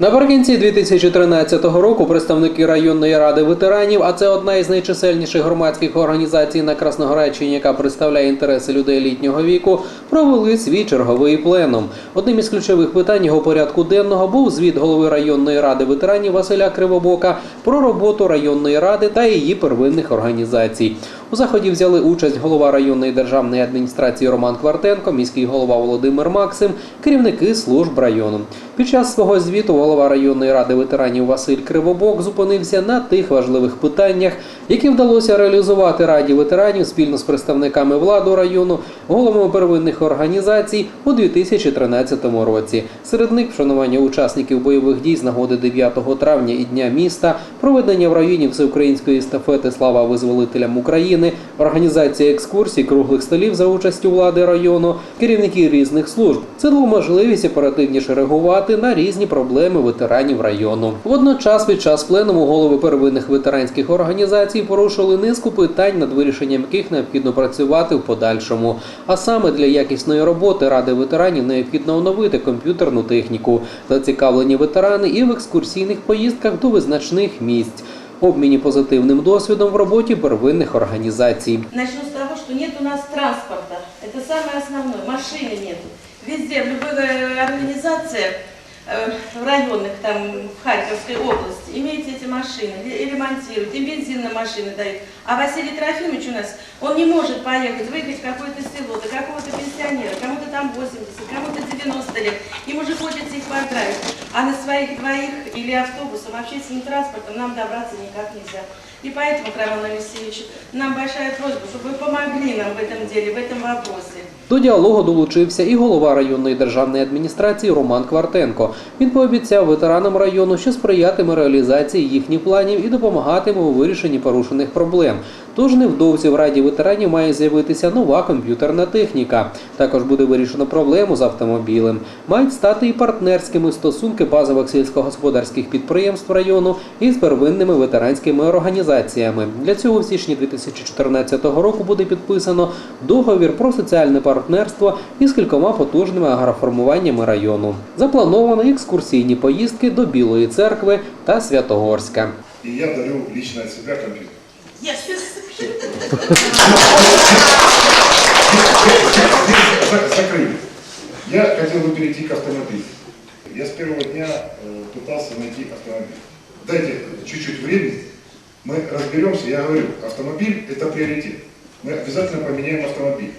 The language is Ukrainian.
Наприкінці 2013 року представники районної ради ветеранів, а це одна із найчисельніших громадських організацій на Красноградщині, яка представляє інтереси людей літнього віку, провели свій черговий пленум. Одним із ключових питань його порядку денного був звіт голови районної ради ветеранів Василя Кривобока про роботу районної ради та її первинних організацій. У заході взяли участь голова районної державної адміністрації Роман Квартенко, міський голова Володимир Максим, керівники служб району. Під час свого звіту голова районної ради ветеранів Василь Кривобок зупинився на тих важливих питаннях, які вдалося реалізувати раді ветеранів спільно з представниками влади району, головами первинних організацій у 2013 році. Серед них вшанування учасників бойових дій з нагоди 9 травня і Дня міста, проведення в районі всеукраїнської естафети Слава визволителям України, організація екскурсій, круглих столів за участю влади району, керівники різних служб. Це дало можливість оперативніше реагувати на різні проблеми ветеранів району. Водночас, під час пленуму голови первинних ветеранських організацій порушили низку питань, над вирішенням яких необхідно працювати в подальшому. А саме для якісної роботи ради ветеранів необхідно оновити комп'ютерну техніку, зацікавлені ветерани і в екскурсійних поїздках до визначних місць Обміні позитивним досвідом в роботі первинних організацій. Начну с того, что нет у нас транспорта. Это самое основное. Машины нет. Везде, в любой э, организации э, в районных, там, в Харьковской области, имеете эти машины, и ремонтируют, им бензин на машины дают. А Василий Трофимович у нас, он не может поехать, выехать в какое-то село, до какого-то пенсионера, кому-то там 80, кому-то 90 лет. Им уже хочется их поздравить. А на своих двоих или автобусом, общественным транспортом нам добраться никак нельзя. И поэтому, Крамил Алексеевич, нам большая просьба, чтобы вы помогли нам в этом деле, в этом вопросе. До діалогу долучився і голова районної державної адміністрації Роман Квартенко. Він пообіцяв ветеранам району, що сприятиме реалізації їхніх планів і допомагатиме у вирішенні порушених проблем. Тож невдовзі в раді ветеранів має з'явитися нова комп'ютерна техніка. Також буде вирішено проблему з автомобілем. Мають стати і партнерськими стосунки базових сільськогосподарських підприємств району із первинними ветеранськими організаціями. Для цього в січні 2014 року буде підписано договір про соціальне партнерство із кількома потужними агроформуваннями району. Заплановано екскурсійні поїздки до Білої церкви та Святогорська. И я дарю лично от себя компьютер. За- Закрыли. Я хотел бы перейти к автомобилю. Я с первого дня э, пытался найти автомобиль. Дайте чуть-чуть времени, мы разберемся. Я говорю, автомобиль это приоритет. Мы обязательно поменяем автомобиль.